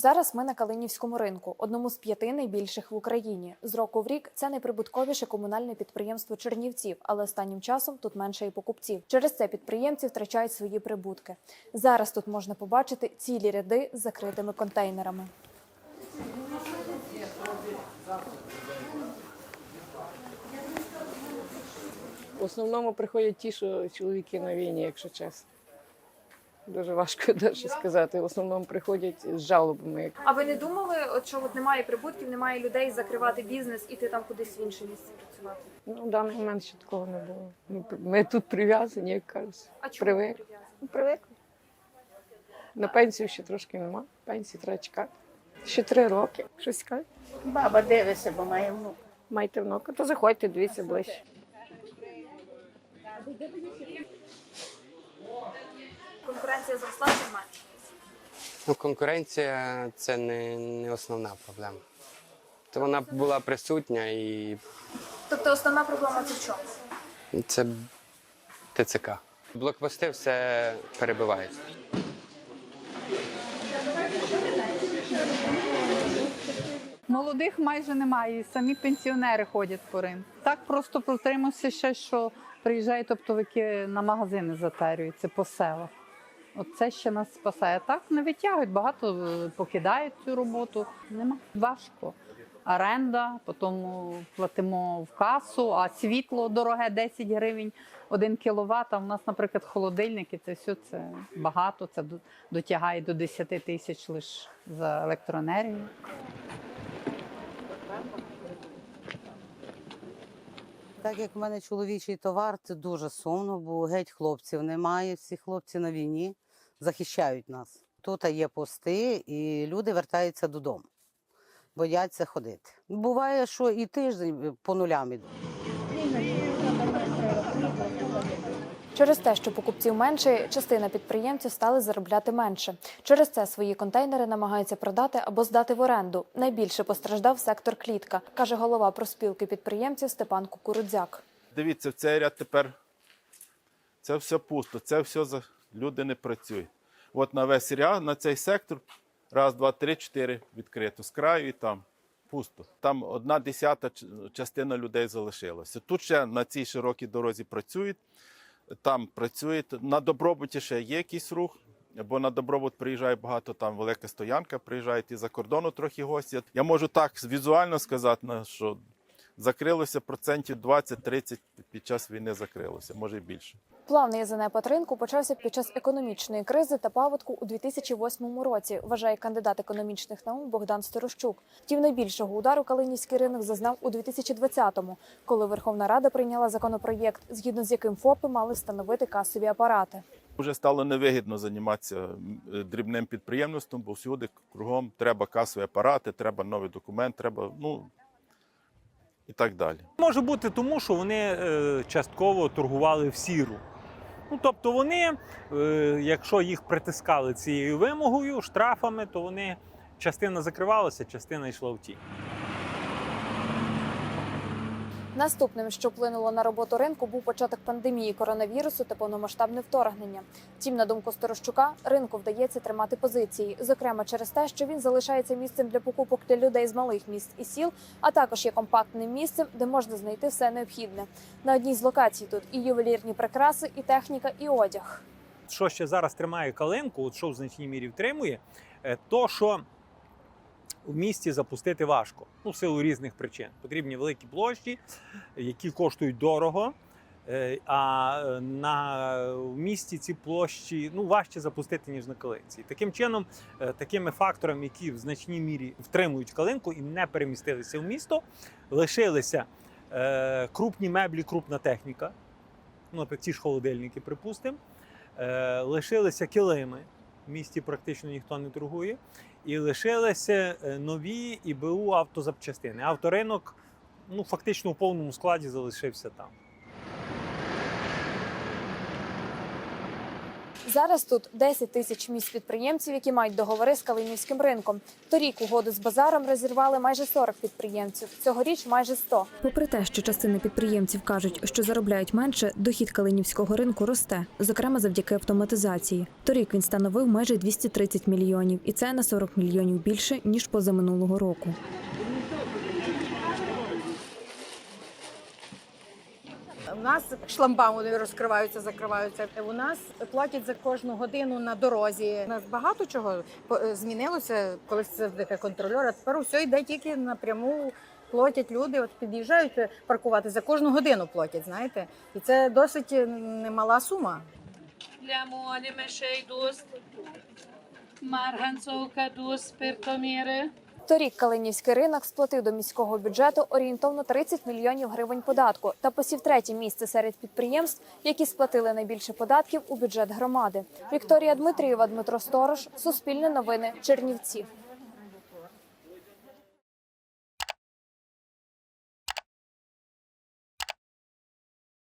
Зараз ми на Калинівському ринку, одному з п'яти найбільших в Україні. З року в рік це найприбутковіше комунальне підприємство Чернівців, але останнім часом тут менше і покупців. Через це підприємці втрачають свої прибутки. Зараз тут можна побачити цілі ряди з закритими контейнерами. В основному приходять ті, що чоловіки на війні, якщо чесно. Дуже важко даже сказати. В основному приходять з жалобами. А ви не думали, от що от немає прибутків, немає людей закривати бізнес, іти там кудись в інше місце працювати? Ну, в даний момент ще такого не було. Ми, ми тут прив'язані, як кажуть. А чому Привик. прив'язані? Ну, привикли. На пенсію ще трошки нема. Пенсії треба чекати. Ще три роки. Щось цікаве. Баба дивиться, бо має внук. Маєте внука, то заходьте, дивіться ближче. Конкуренція зросла чи зменшилася? Ну, конкуренція це не, не основна проблема. То вона була присутня і Тобто основна проблема це в чому? це ТЦК. Блокпости все перебивають. Молодих майже немає, і самі пенсіонери ходять по ринку. Так просто протримався ще, що приїжджають оптовики на магазини затарюються по селах. От це ще нас спасає. Так не витягують, багато е, покидають цю роботу. Нема важко. Оренда, потім платимо в касу, а світло дороге 10 гривень 1 кіловат. А в нас, наприклад, холодильники, це все це багато. Це до- дотягає до 10 тисяч лише за електроенергію. Так як в мене чоловічий товар, це дуже сумно, бо геть хлопців немає. Всі хлопці на війні захищають нас. Тут є пости, і люди вертаються додому. Бояться ходити. Буває, що і тиждень по нулям ідуть. Через те, що покупців менше, частина підприємців стали заробляти менше. Через це свої контейнери намагаються продати або здати в оренду. Найбільше постраждав сектор клітка, каже голова проспілки підприємців Степан Кукурудзяк. Дивіться, в цей ряд тепер це все пусто, це все за... люди не працюють. От на весь ряд, на цей сектор, раз, два, три, чотири відкрито. З краю і там пусто. Там одна десята частина людей залишилася. Тут ще на цій широкій дорозі працюють, там працюєте На добробуті ще є якийсь рух. Бо на добробут приїжджає багато, там велика стоянка, приїжджають і за кордону трохи гості. Я можу так візуально сказати, що закрилося процентів 20-30 під час війни закрилося, може і більше. Плавний занепад ринку почався під час економічної кризи та паводку у 2008 році, вважає кандидат економічних наук Богдан Сторощук. Втім, найбільшого удару Калинівський ринок зазнав у 2020-му, коли Верховна Рада прийняла законопроєкт, згідно з яким ФОПи мали встановити касові апарати. Вже стало невигідно займатися е, дрібним підприємництвом, бо всюди кругом треба касові апарати, треба новий документ, треба ну і так далі. Може бути тому, що вони е, частково торгували в сіру. Ну, тобто вони, е, якщо їх притискали цією вимогою, штрафами, то вони частина закривалася, частина йшла в тінь. Наступним, що вплинуло на роботу ринку, був початок пандемії коронавірусу та повномасштабне вторгнення. Втім, на думку Сторощука, ринку вдається тримати позиції, зокрема через те, що він залишається місцем для покупок для людей з малих міст і сіл, а також є компактним місцем, де можна знайти все необхідне. На одній з локацій тут і ювелірні прикраси, і техніка, і одяг. Що ще зараз тримає калинку, от що в значній мірі втримує, е, то що в місті запустити важко. Ну, в силу різних причин. Потрібні великі площі, які коштують дорого. е, А е, на в місті ці площі ну важче запустити ніж на калинці. Таким чином, е, такими факторами, які в значній мірі втримують калинку і не перемістилися в місто, лишилися е, крупні меблі, крупна техніка. Ну, наприклад, ті ж холодильники, припустимо. Е, лишилися килими. В місті практично ніхто не торгує. І лишилися е, нові ІБУ автозапчастини. Авторинок ну, фактично у повному складі залишився там. Зараз тут 10 тисяч місць підприємців, які мають договори з Калинівським ринком. Торік угоду з базаром розірвали майже 40 підприємців. Цьогоріч майже 100. Попри те, що частина підприємців кажуть, що заробляють менше, дохід Калинівського ринку росте, зокрема завдяки автоматизації. Торік він становив майже 230 мільйонів, і це на 40 мільйонів більше ніж позаминулого року. У нас шламбауни розкриваються, закриваються. У нас платять за кожну годину на дорозі. У нас багато чого змінилося, коли це таке контрольор. А тепер усе йде тільки напряму. Платять люди, от під'їжджають паркувати за кожну годину платять, знаєте, і це досить немала сума. Lemone mesei dost, marhancovka dost pertomire. Торік Калинівський ринок сплатив до міського бюджету орієнтовно 30 мільйонів гривень податку та посів третє місце серед підприємств, які сплатили найбільше податків у бюджет громади. Вікторія Дмитрієва, Дмитро Сторож, Суспільне новини, Чернівці.